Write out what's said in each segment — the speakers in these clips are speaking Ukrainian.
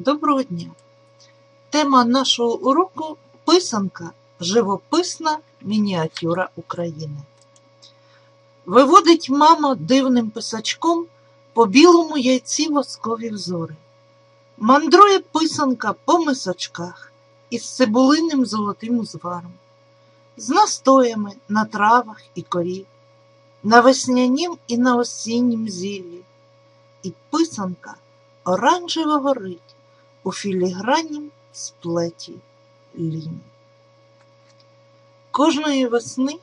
Доброго дня! Тема нашого уроку писанка живописна мініатюра України. Виводить мама дивним писачком по білому яйці воскові взори. Мандрує писанка по мисочках із цибулинним золотим узваром, з настоями на травах і корі, на веснянім і на осіннім зіллі. І писанка оранжево горить у філіграннім сплеті ліній. Кожної весни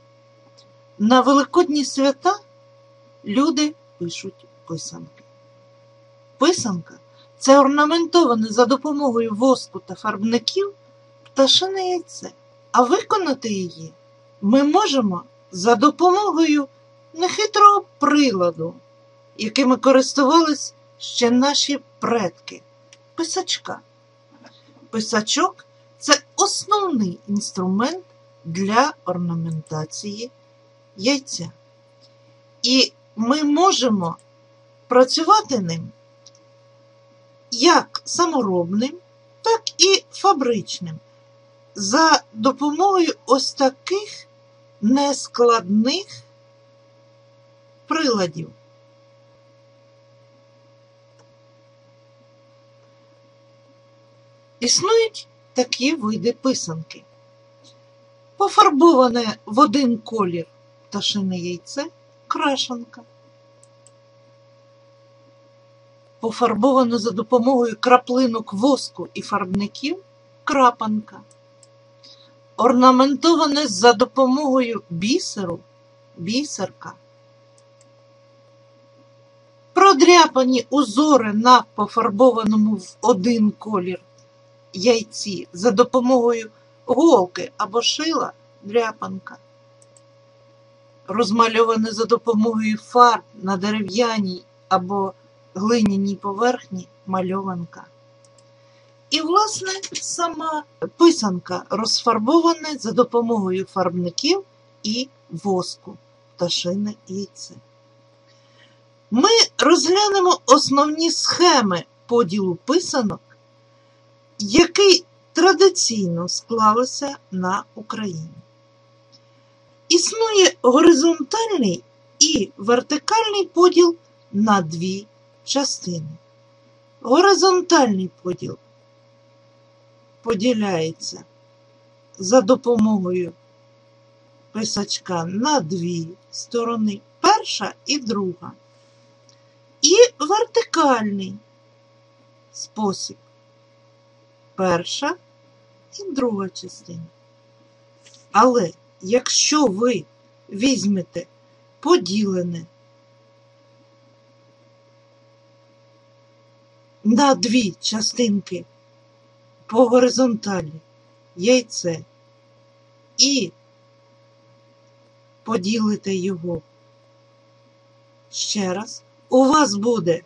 на великодні свята люди пишуть писанки. Писанка це орнаментоване за допомогою воску та фарбників пташине яйце, а виконати її ми можемо за допомогою нехитрого приладу, якими користувались ще наші предки писачка. Писачок це основний інструмент для орнаментації яйця. І ми можемо працювати ним як саморобним, так і фабричним, за допомогою ось таких нескладних приладів. Існують такі види писанки. Пофарбоване в один колір пташине яйце крашанка. Пофарбоване за допомогою краплинок воску і фарбників крапанка. Орнаментоване за допомогою бісеру бісерка. Продряпані узори на пофарбованому в один колір яйці за допомогою голки або шила дряпанка, розмальоване за допомогою фарб на дерев'яній або глиняній поверхні мальованка. І, власне, сама писанка розфарбована за допомогою фарбників і воску пташине яйце. Ми розглянемо основні схеми поділу писанок який традиційно склалося на Україні. Існує горизонтальний і вертикальний поділ на дві частини. Горизонтальний поділ поділяється за допомогою писачка на дві сторони, перша і друга. І вертикальний спосіб перша і друга частина. Але якщо ви візьмете поділене на дві частинки по горизонталі яйце і поділите його ще раз, у вас буде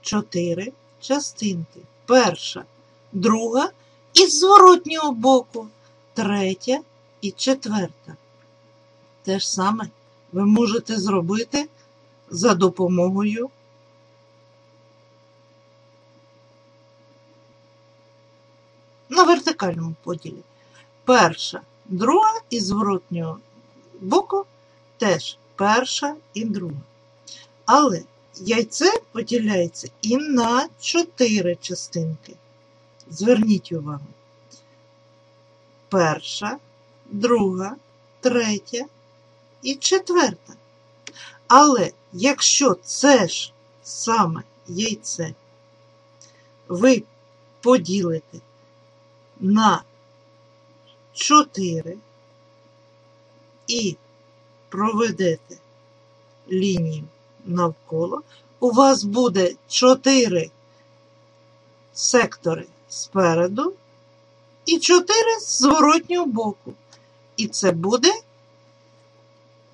чотири частинки. Перша друга із зворотнього боку, третя і четверта. Те ж саме ви можете зробити за допомогою на вертикальному поділі. Перша, друга із зворотнього боку теж перша і друга. Але яйце поділяється і на чотири частинки. Зверніть увагу. Перша, друга, третя і четверта. Але якщо це ж саме яйце ви поділите на 4 і проведете лінію навколо, у вас буде 4 сектори спереду і 4 з зворотнього боку. І це буде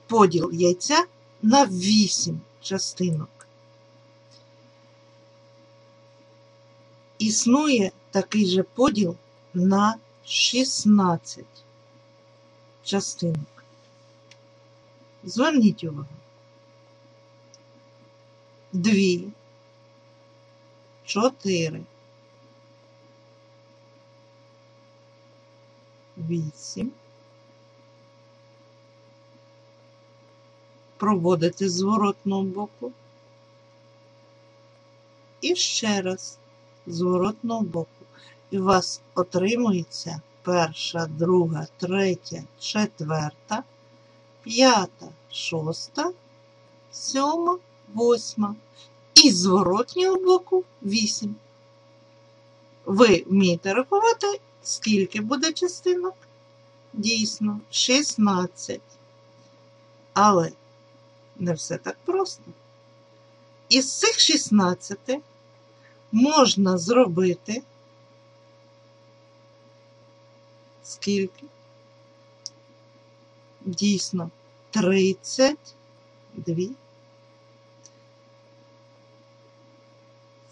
поділ яйця на 8 частинок. Існує такий же поділ на 16 частинок. Зверніть увагу. Дві, чотири, 8. Проводите з зворотного боку. І ще раз зворотного боку. І у вас отримується перша, друга, третя, четверта, п'ята, шоста, сьома, восьма. І зворотнього боку 8. Ви вмієте рахувати, скільки буде частинок? Дійсно, 16. Але не все так просто. Із цих 16 можна зробити скільки? Дійсно, 32.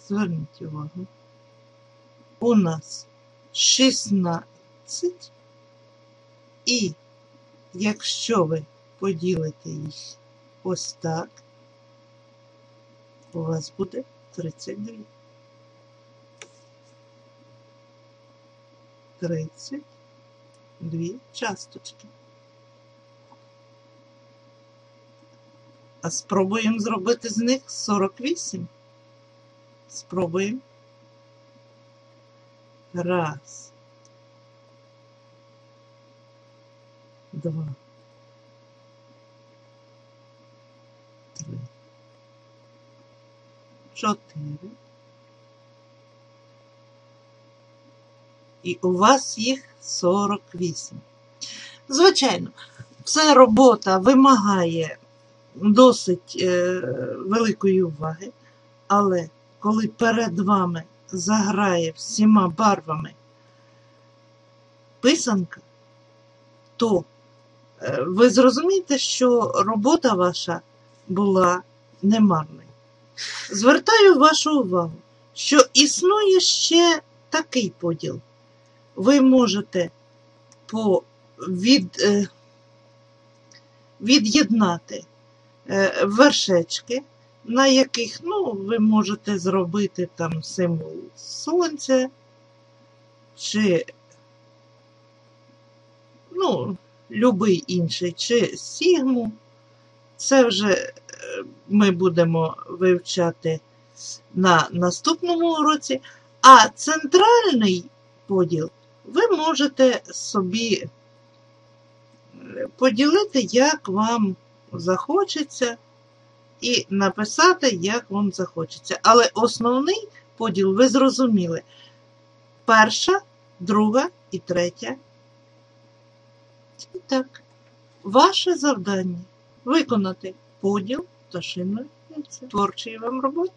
Зверніть увагу. У нас 16. І якщо ви поділите їх ось так, у вас буде 32. 32 часточки. А спробуємо зробити з них 48. Спробуємо. Раз. Два. Три. Чотири. І у вас їх 48. Звичайно, ця робота вимагає досить е, великої уваги, але коли перед вами заграє всіма барвами писанка, то е, ви зрозумієте, що робота ваша була немарною. Звертаю вашу увагу, що існує ще такий поділ. Ви можете по від, е, від'єднати е, вершечки, на яких ну, ви можете зробити там символ сонця, чи ну, любий інший, чи сігму. Це вже е, ми будемо вивчати на наступному уроці. А центральний поділ ви можете собі поділити, як вам захочеться, і написати, як вам захочеться. Але основний поділ ви зрозуміли. Перша, друга і третя. І так, ваше завдання виконати поділ та яйця. Творчої вам роботи.